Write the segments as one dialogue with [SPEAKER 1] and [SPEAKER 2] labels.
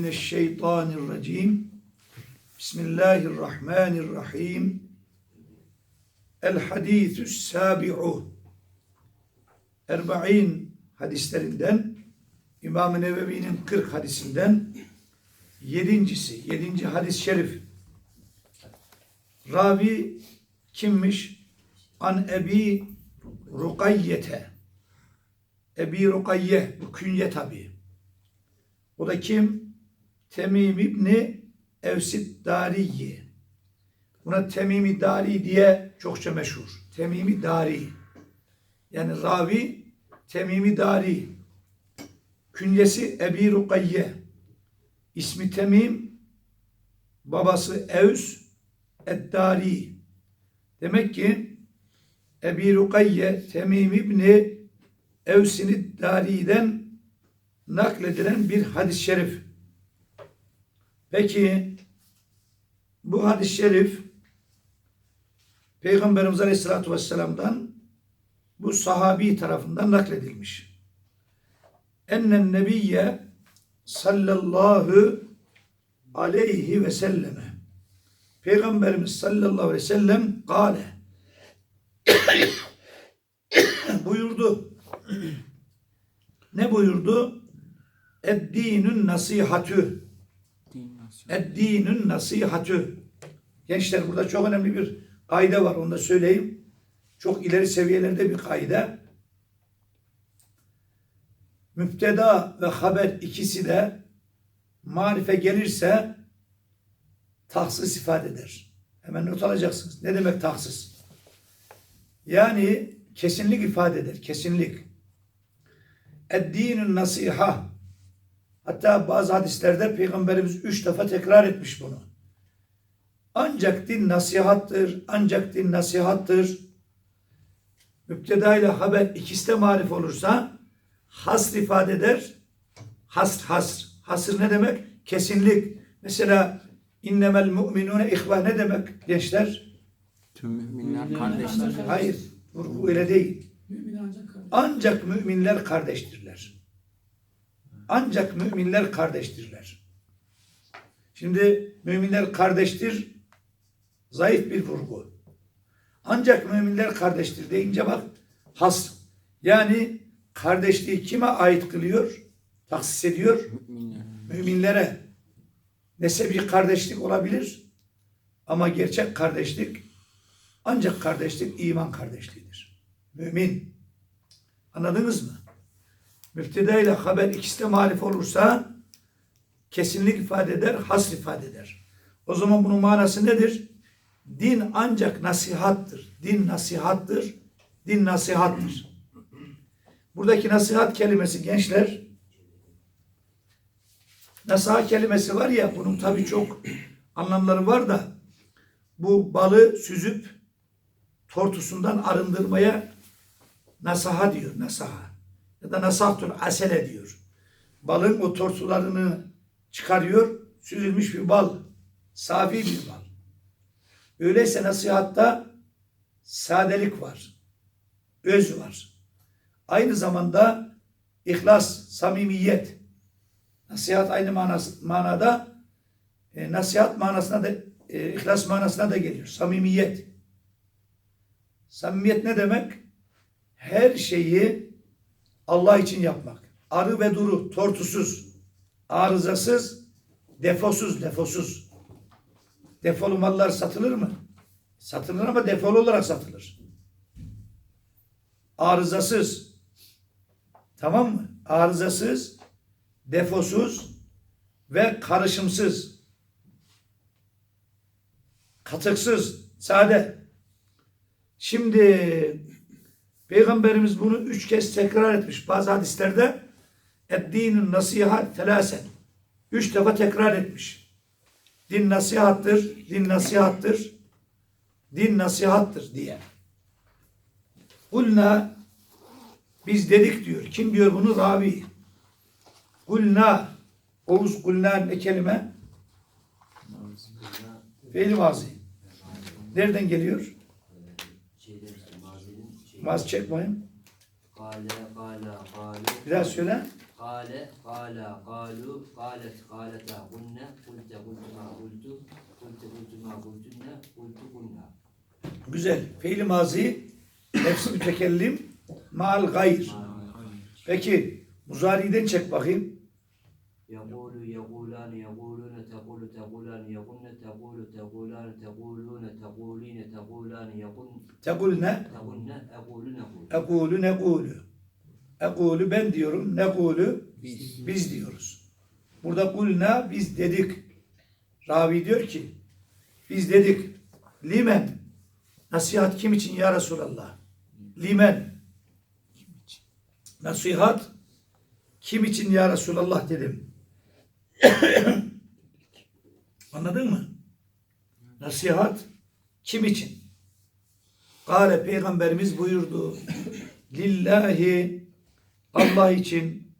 [SPEAKER 1] Mineşşeytanirracim. Bismillahirrahmanirrahim. El hadîthü's sâbi'u. Erba'in hadislerinden İmam-ı Nevevi'nin 40 hadisinden yedincisi, yedinci hadis-i şerif. Ravi kimmiş? An Ebi Rukayyete. Ebi Rukayye, bu künye tabi. O da kim? Temim İbni Evsid Dariyi. Buna Temimi Dari diye çokça meşhur. Temimi Dari. Yani ravi Temimi Dari. Künyesi Ebi Rukayye. İsmi Temim, babası Evs Eddari. Demek ki Ebi Rukayye Temim İbni Evs'ini Dari'den nakledilen bir hadis-i şerif. Peki bu hadis-i şerif Peygamberimiz Aleyhisselatü Vesselam'dan bu sahabi tarafından nakledilmiş. Ennen nebiyye sallallahu aleyhi ve selleme Peygamberimiz sallallahu aleyhi ve sellem gale buyurdu. ne buyurdu? Eddinün nasihatü. Eddinün nasihatü. Gençler burada çok önemli bir kaide var. Onu da söyleyeyim. Çok ileri seviyelerde bir kaide. Müpteda ve haber ikisi de marife gelirse tahsis ifade eder. Hemen not alacaksınız. Ne demek tahsis? Yani kesinlik ifade eder. Kesinlik. Eddinün nasiha. Hatta bazı hadislerde Peygamberimiz üç defa tekrar etmiş bunu. Ancak din nasihattır, ancak din nasihattır. Müpteda ile haber ikisi de marif olursa hasr ifade eder. Hasr, hasr. Hasr ne demek? Kesinlik. Mesela innemel mu'minune ihva ne demek gençler?
[SPEAKER 2] Tüm müminler kardeştir.
[SPEAKER 1] Hayır. Vurgu öyle değil.
[SPEAKER 3] Mümin ancak kardeş.
[SPEAKER 1] Ancak müminler kardeştirler. Ancak müminler kardeştirler. Şimdi müminler kardeştir zayıf bir vurgu. Ancak müminler kardeştir deyince bak has. Yani kardeşliği kime ait kılıyor? Taksis ediyor.
[SPEAKER 2] Müminler.
[SPEAKER 1] Müminlere. Nesebi kardeşlik olabilir. Ama gerçek kardeşlik ancak kardeşlik iman kardeşliğidir. Mümin. Anladınız mı? Müfteda ile haber ikisi de marif olursa kesinlik ifade eder, hasr ifade eder. O zaman bunun manası nedir? Din ancak nasihattır. Din nasihattır. Din nasihattır. Buradaki nasihat kelimesi gençler nasihat kelimesi var ya bunun tabii çok anlamları var da bu balı süzüp tortusundan arındırmaya nasaha diyor, nasaha. Ya da nasahtul asele diyor. Balın o tortularını çıkarıyor, süzülmüş bir bal. Safi bir bal. Öyleyse nasihatta sadelik var. Öz var. Aynı zamanda ihlas, samimiyet. Nasihat aynı manası, manada e, nasihat manasına da e, ihlas manasına da geliyor. Samimiyet. Samimiyet ne demek? Her şeyi Allah için yapmak. Arı ve duru, tortusuz, arızasız, defosuz, defosuz. Defolu mallar satılır mı? Satılır ama defolu olarak satılır. Arızasız. Tamam mı? Arızasız, defosuz ve karışımsız. Katıksız, sade. Şimdi Peygamberimiz bunu üç kez tekrar etmiş. Bazı hadislerde Eddinun nasihat telasen. Üç defa tekrar etmiş. Din nasihattır, din nasihattır, din nasihattır diye. Kulna biz dedik diyor. Kim diyor bunu? Ravi. Kulna Oğuz kulna ne kelime? Fiil mazi. Nereden geliyor? Maz çek
[SPEAKER 4] bakayım. Kale, kale,
[SPEAKER 1] kale. Biraz söyle.
[SPEAKER 3] Kale, kale, kalu, kalet, kalete, gunne, kulte, kultuma, kultu, kulte, kultuma, kultunne, kultu, gunna.
[SPEAKER 1] Güzel. Fiil-i mazi, nefsi mütekellim, mal gayr. Peki, muzariden çek bakayım.
[SPEAKER 3] يقول يقولان يقولون تقول تقولان يقولن تقول تقولان تقولون تقولين تقولان يقولن
[SPEAKER 1] Tekul ne?
[SPEAKER 3] تقولن أقول نقول
[SPEAKER 1] Ekulu nekulu. Ekulu ben diyorum. Nekulu
[SPEAKER 2] Biz.
[SPEAKER 1] biz diyoruz. Burada kulna biz dedik. Ravi diyor ki biz dedik. Limen nasihat kim için ya Resulallah? Limen nasihat kim için ya Resulallah dedim. Anladın mı? Nasihat kim için? Kale peygamberimiz buyurdu. Lillahi Allah için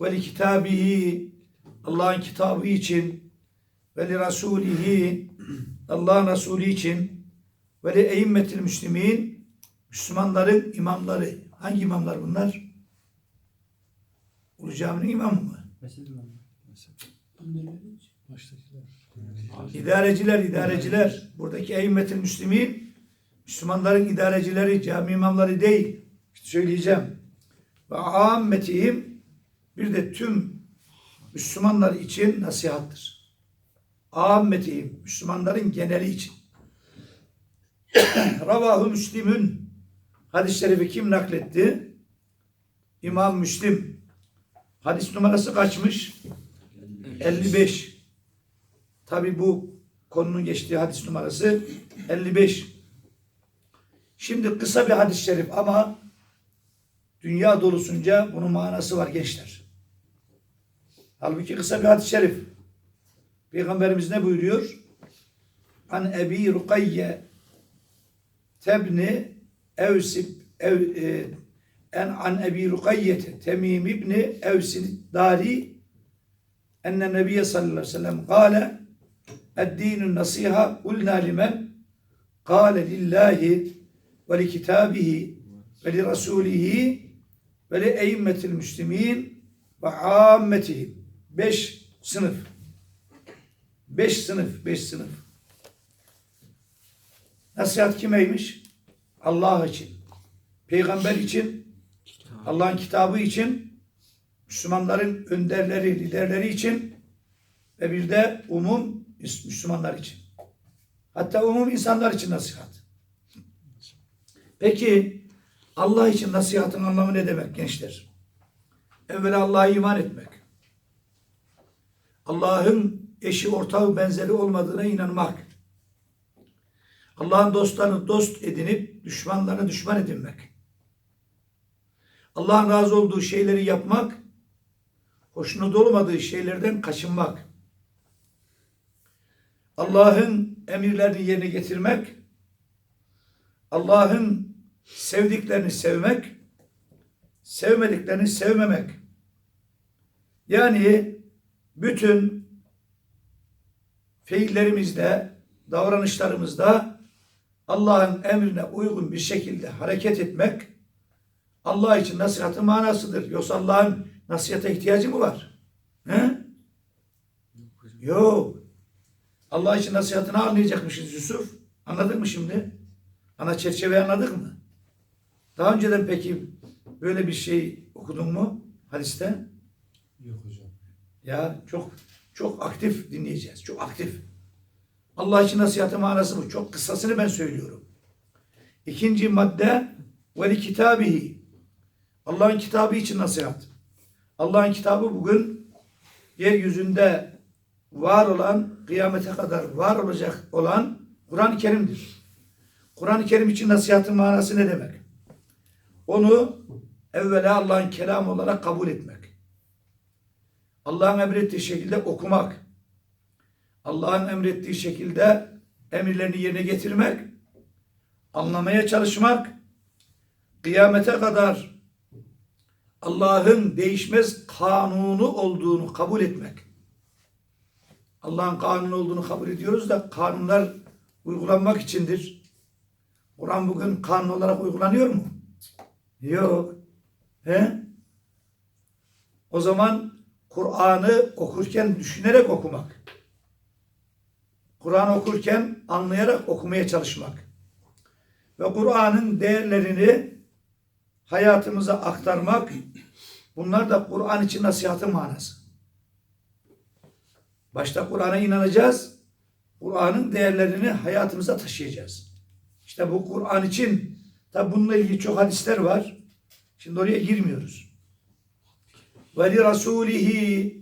[SPEAKER 1] ve li kitabihi Allah'ın kitabı için ve li rasulihi Allah'ın Resulü için ve li eimmetil müslimin Müslümanların imamları. Hangi imamlar bunlar? Ulu Cami'nin imamı mı? İdareciler, idareciler. Buradaki eimmetil müslimin Müslümanların idarecileri, cami imamları değil. İşte söyleyeceğim. Ve ammetihim bir de tüm Müslümanlar için nasihattır. Ammetihim Müslümanların geneli için. Ravahu Müslimün hadis-i şerifi kim nakletti? İmam Müslim. Hadis numarası kaçmış? 55. Tabi bu konunun geçtiği hadis numarası 55. Şimdi kısa bir hadis-i şerif ama dünya dolusunca bunun manası var gençler. Halbuki kısa bir hadis-i şerif. Peygamberimiz ne buyuruyor? An Ebi Rukayye tebni Evsib ev, e, en an Ebi Rukayye Temim ibni Evsin Dari enne nebiye sallallahu aleyhi ve sellem kâle eddînün nasiha kulnâ limen kâle lillahi ve li kitâbihi ve li rasûlihi ve li eyyimmetil müslimîn ve âmmetihim. Beş sınıf. Beş sınıf, beş sınıf. Nasihat kimeymiş? Allah için, peygamber için, Allah'ın kitabı için, Müslümanların önderleri, liderleri için ve bir de umum Müslümanlar için. Hatta umum insanlar için nasihat. Peki Allah için nasihatın anlamı ne demek gençler? Evvela Allah'a iman etmek. Allah'ın eşi, ortağı, benzeri olmadığına inanmak. Allah'ın dostlarını dost edinip düşmanlarını düşman edinmek. Allah'ın razı olduğu şeyleri yapmak, hoşnut olmadığı şeylerden kaçınmak. Allah'ın emirlerini yerine getirmek, Allah'ın sevdiklerini sevmek, sevmediklerini sevmemek. Yani bütün fiillerimizde, davranışlarımızda Allah'ın emrine uygun bir şekilde hareket etmek Allah için nasihatın manasıdır. Yoksa Allah'ın nasihata ihtiyacı mı var? He? Yok. Allah için nasihatını anlayacakmışız Yusuf. Anladın mı şimdi? Ana çerçeveyi anladık mı? Daha önceden peki böyle bir şey okudun mu hadiste?
[SPEAKER 4] Yok hocam.
[SPEAKER 1] Ya çok çok aktif dinleyeceğiz. Çok aktif. Allah için nasihatı manası bu. Çok kısasını ben söylüyorum. İkinci madde ve kitabihi. Allah'ın kitabı için nasihat. Allah'ın kitabı bugün yeryüzünde var olan, kıyamete kadar var olacak olan Kur'an-ı Kerim'dir. Kur'an-ı Kerim için nasihatın manası ne demek? Onu evvela Allah'ın kelamı olarak kabul etmek. Allah'ın emrettiği şekilde okumak. Allah'ın emrettiği şekilde emirlerini yerine getirmek. Anlamaya çalışmak. Kıyamete kadar Allah'ın değişmez kanunu olduğunu kabul etmek. Allah'ın kanunu olduğunu kabul ediyoruz da kanunlar uygulanmak içindir. Kur'an bugün kanun olarak uygulanıyor mu? Yok. He? O zaman Kur'an'ı okurken düşünerek okumak. Kur'an okurken anlayarak okumaya çalışmak. Ve Kur'an'ın değerlerini hayatımıza aktarmak. Bunlar da Kur'an için nasihatın manası. Başta Kur'an'a inanacağız. Kur'an'ın değerlerini hayatımıza taşıyacağız. İşte bu Kur'an için tabi bununla ilgili çok hadisler var. Şimdi oraya girmiyoruz. Ve li rasulihi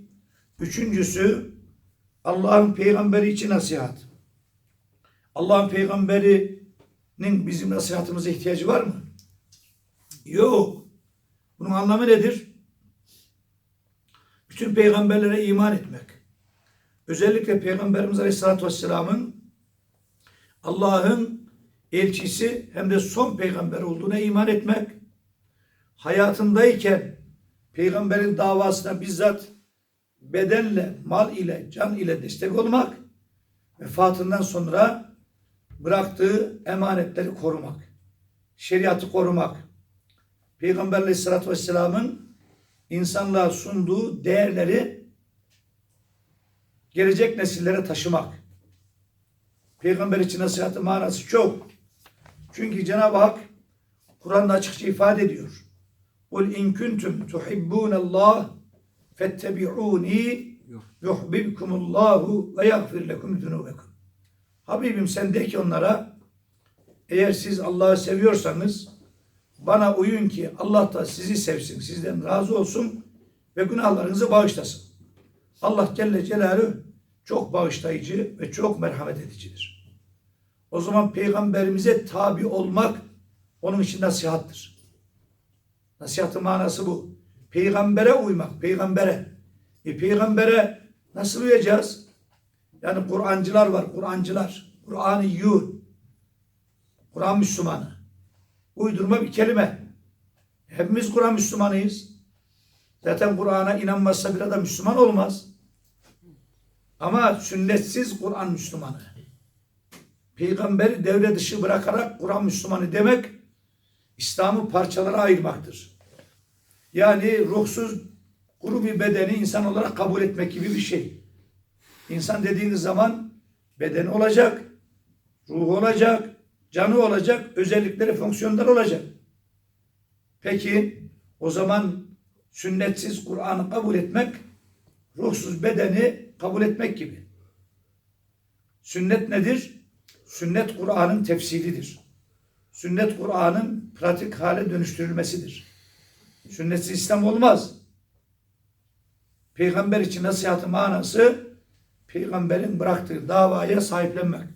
[SPEAKER 1] üçüncüsü Allah'ın peygamberi için nasihat. Allah'ın peygamberinin bizim nasihatımıza ihtiyacı var mı? Yok. Bunun anlamı nedir? Bütün peygamberlere iman etmek. Özellikle Peygamberimiz Aleyhisselatü Vesselam'ın Allah'ın elçisi hem de son peygamber olduğuna iman etmek, hayatındayken peygamberin davasına bizzat bedenle, mal ile, can ile destek olmak, vefatından sonra bıraktığı emanetleri korumak, şeriatı korumak, Peygamber Aleyhisselatü Vesselam'ın insanlığa sunduğu değerleri gelecek nesillere taşımak. Peygamber için nasihatın manası çok. Çünkü Cenab-ı Hak Kur'an'da açıkça ifade ediyor. Kul in kuntum tuhibbunallah fettebi'uni yuhbibkumullahu ve yaghfir lekum. Habibim sen de ki onlara eğer siz Allah'ı seviyorsanız bana uyun ki Allah da sizi sevsin, sizden razı olsun ve günahlarınızı bağışlasın. Allah Celle Celaluhu çok bağışlayıcı ve çok merhamet edicidir. O zaman peygamberimize tabi olmak onun için nasihattır. Nasihatın manası bu. Peygambere uymak, peygambere. E peygambere nasıl uyacağız? Yani Kur'ancılar var, Kur'ancılar. Kur'an-ı. Kur'an Müslümanı. Uydurma bir kelime. Hepimiz Kur'an Müslümanıyız. Zaten Kur'an'a inanmazsa bir adam Müslüman olmaz. Ama sünnetsiz Kur'an Müslümanı. Peygamberi devre dışı bırakarak Kur'an Müslümanı demek İslam'ı parçalara ayırmaktır. Yani ruhsuz kuru bir bedeni insan olarak kabul etmek gibi bir şey. İnsan dediğiniz zaman bedeni olacak, ruhu olacak, canı olacak, özellikleri, fonksiyonları olacak. Peki o zaman sünnetsiz Kur'an'ı kabul etmek ruhsuz bedeni kabul etmek gibi. Sünnet nedir? Sünnet Kur'an'ın tefsiridir. Sünnet Kur'an'ın pratik hale dönüştürülmesidir. Sünnetsiz İslam olmaz. Peygamber için nasihatı manası peygamberin bıraktığı davaya sahiplenmek.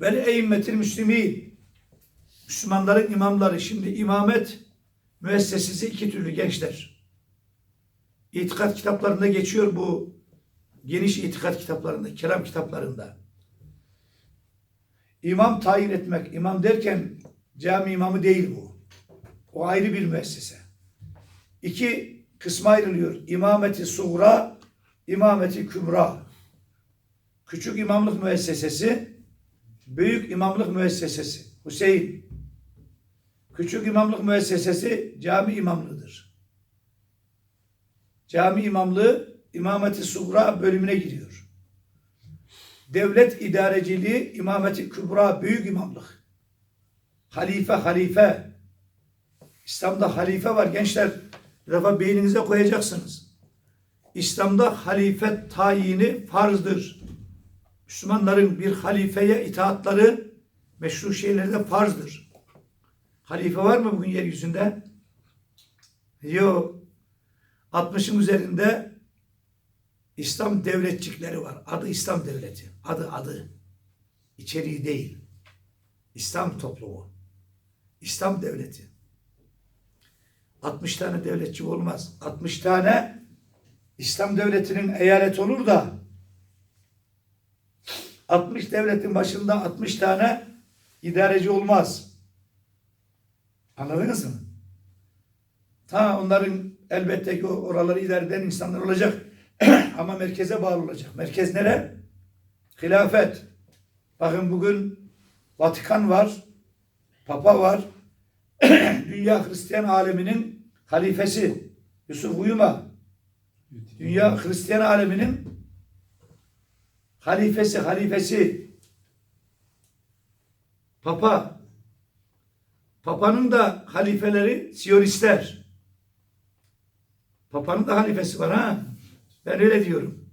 [SPEAKER 1] Ve eimmetil müslimin Müslümanların imamları şimdi imamet müessesesi iki türlü gençler. İtikat kitaplarında geçiyor bu geniş itikat kitaplarında, kelam kitaplarında. İmam tayin etmek, imam derken cami imamı değil bu. O ayrı bir müessese. İki kısma ayrılıyor. İmameti suğra, imameti kübra. Küçük imamlık müessesesi, büyük imamlık müessesesi. Hüseyin. Küçük imamlık müessesesi cami imamlığıdır. Cami imamlığı imameti suğra bölümüne giriyor. Devlet idareciliği imameti kübra büyük imamlık. Halife halife. İslam'da halife var gençler. Defa beyninize koyacaksınız. İslam'da halife tayini farzdır. Müslümanların bir halifeye itaatları meşru şeylerde farzdır. Halife var mı bugün yeryüzünde? Yok. 60'ın üzerinde İslam devletçikleri var. Adı İslam devleti. Adı adı. İçeriği değil. İslam toplumu. İslam devleti. 60 tane devletçi olmaz. 60 tane İslam devletinin eyalet olur da 60 devletin başında 60 tane idareci olmaz. Anladınız mı? Ta onların elbette ki oraları idare eden insanlar olacak. Ama merkeze bağlı olacak. Merkez nere? Hilafet. Bakın bugün Vatikan var. Papa var. Dünya Hristiyan aleminin halifesi. Yusuf uyuma. Dünya Hristiyan aleminin halifesi, halifesi Papa Papa'nın da halifeleri Siyonistler. Papa'nın da halifesi var ha. Ben öyle diyorum.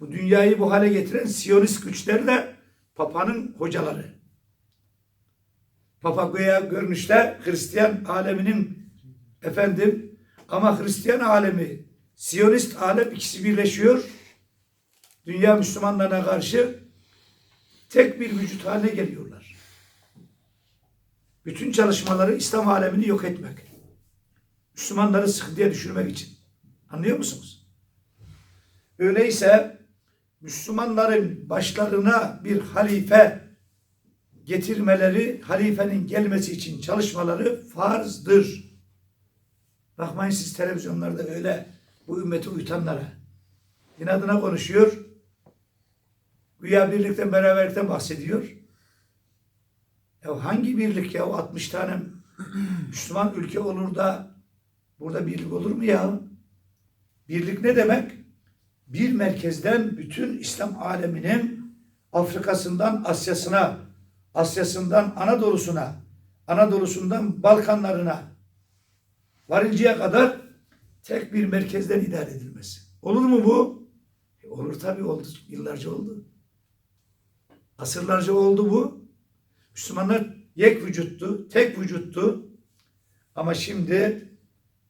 [SPEAKER 1] Bu dünyayı bu hale getiren Siyonist güçler de Papa'nın hocaları. Papa güya görünüşte Hristiyan aleminin efendim ama Hristiyan alemi, Siyonist alem ikisi birleşiyor. Dünya Müslümanlarına karşı tek bir vücut haline geliyorlar. Bütün çalışmaları İslam alemini yok etmek. Müslümanları sıkıntıya düşürmek için. Anlıyor musunuz? Öyleyse Müslümanların başlarına bir halife getirmeleri, halifenin gelmesi için çalışmaları farzdır. Bakmayın siz televizyonlarda öyle bu ümmeti uyutanlara. İnadına konuşuyor. Güya birlikten beraberlikten bahsediyor. Ya hangi birlik ya? 60 tane Müslüman ülke olur da burada birlik olur mu ya? Birlik ne demek? Bir merkezden bütün İslam aleminin Afrika'sından Asya'sına, Asya'sından Anadolu'suna, Anadolu'sundan Balkanlarına varıncaya kadar tek bir merkezden idare edilmesi. Olur mu bu? E, olur tabii oldu. Yıllarca oldu. Asırlarca oldu bu. Müslümanlar yek vücuttu, tek vücuttu. Ama şimdi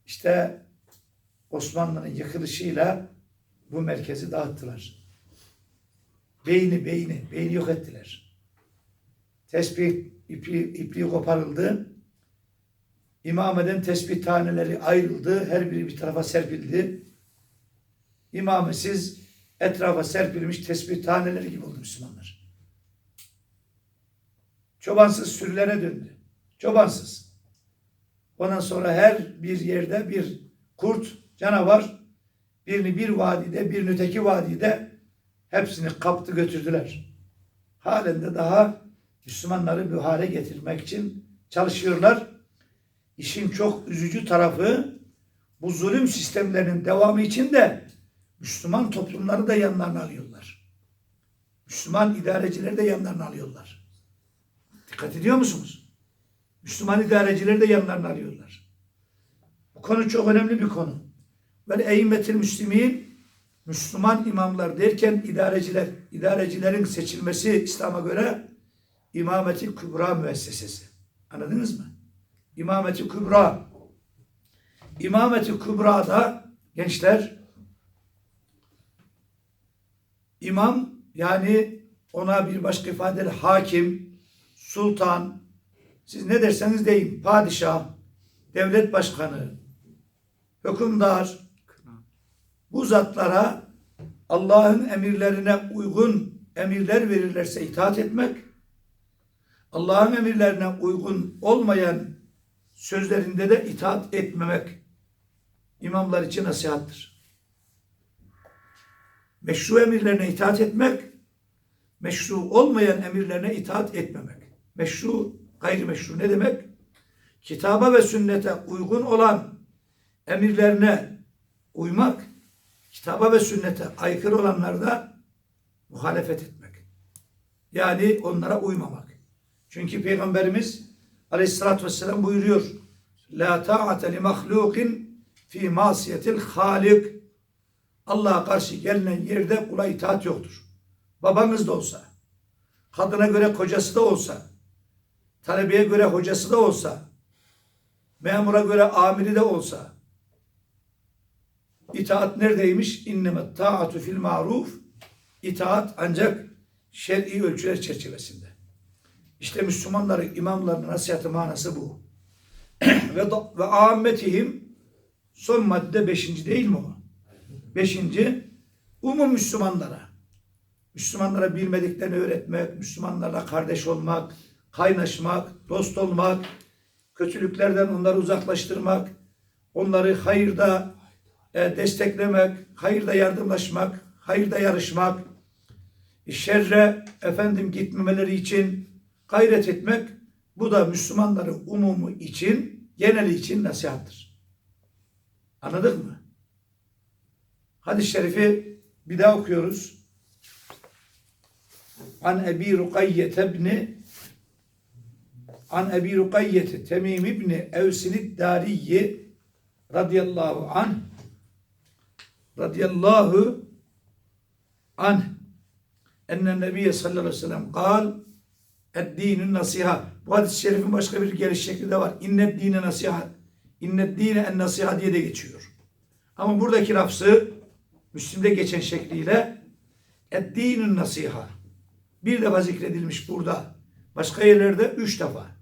[SPEAKER 1] işte Osmanlı'nın yıkılışıyla bu merkezi dağıttılar. Beyni, beyni, beyni yok ettiler. Tesbih ipi, ipliği koparıldı. İmameden tesbih taneleri ayrıldı. Her biri bir tarafa serpildi. İmamesiz etrafa serpilmiş tesbih taneleri gibi oldu Müslümanlar. Çobansız sürülere döndü. Çobansız. Ondan sonra her bir yerde bir kurt, canavar birini bir vadide, birini öteki vadide hepsini kaptı götürdüler. Halen de daha Müslümanları bu hale getirmek için çalışıyorlar. İşin çok üzücü tarafı bu zulüm sistemlerinin devamı için de Müslüman toplumları da yanlarına alıyorlar. Müslüman idarecileri de yanlarına alıyorlar. Dikkat ediyor musunuz? Müslüman idarecileri de yanlarına alıyorlar. Bu konu çok önemli bir konu. Ve eyyimmetil müslimin Müslüman imamlar derken idareciler, idarecilerin seçilmesi İslam'a göre İmameti Kübra müessesesi. Anladınız mı? İmameti Kübra. İmameti Kübra'da gençler imam yani ona bir başka ifadeyle hakim, sultan, siz ne derseniz deyin, padişah, devlet başkanı, hükümdar, bu zatlara Allah'ın emirlerine uygun emirler verirlerse itaat etmek, Allah'ın emirlerine uygun olmayan sözlerinde de itaat etmemek imamlar için nasihattır. Meşru emirlerine itaat etmek, meşru olmayan emirlerine itaat etmemek. Meşru, gayrimeşru ne demek? Kitaba ve sünnete uygun olan emirlerine uymak, kitaba ve sünnete aykırı olanlarda muhalefet etmek. Yani onlara uymamak. Çünkü Peygamberimiz Aleyhisselatü Vesselam buyuruyor. La ta'ate li mahlukin fi masiyetil halik. Allah'a karşı gelinen yerde kula itaat yoktur. Babanız da olsa, kadına göre kocası da olsa, talebeye göre hocası da olsa, memura göre amiri de olsa, itaat neredeymiş? İnnemet ta'atu fil maruf. İtaat ancak şer'i ölçüler çerçevesinde. İşte Müslümanların imamlarının nasihatı manası bu. ve, ve ammetihim son madde beşinci değil mi o? Beşinci umum Müslümanlara. Müslümanlara bilmediklerini öğretmek, Müslümanlarla kardeş olmak, kaynaşmak, dost olmak, kötülüklerden onları uzaklaştırmak, onları hayırda e, desteklemek, hayırda yardımlaşmak, hayırda yarışmak, şerre efendim gitmemeleri için gayret etmek, bu da Müslümanların umumu için, geneli için nasihattır. Anladık mı? Hadis-i şerifi bir daha okuyoruz. An Ebi Rukayyete ibni An Ebi Rukayyete Temim ibni Evsinid Dariyi radıyallahu anh radıyallahu anh enne nebiye sallallahu aleyhi ve sellem kal Eddinün nasiha. Bu hadis-i şerifin başka bir geliş şekli de var. İnnet dine nasiha. İnnet dine en nasiha diye de geçiyor. Ama buradaki lafzı Müslim'de geçen şekliyle Eddinün nasiha. Bir defa zikredilmiş burada. Başka yerlerde üç defa.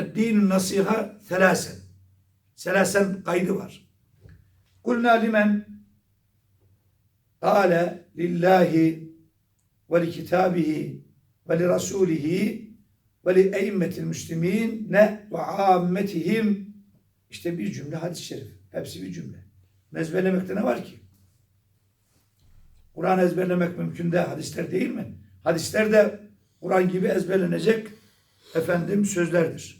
[SPEAKER 1] Eddinün nasiha telasen. Selasen kaydı var. Kulna limen Kale lillahi ve li kitabihi ve li ve li müslimin ne ve ammetihim işte bir cümle hadis-i şerif. Hepsi bir cümle. Ezberlemekte ne var ki? Kur'an ezberlemek mümkün de hadisler değil mi? Hadisler de Kur'an gibi ezberlenecek efendim sözlerdir.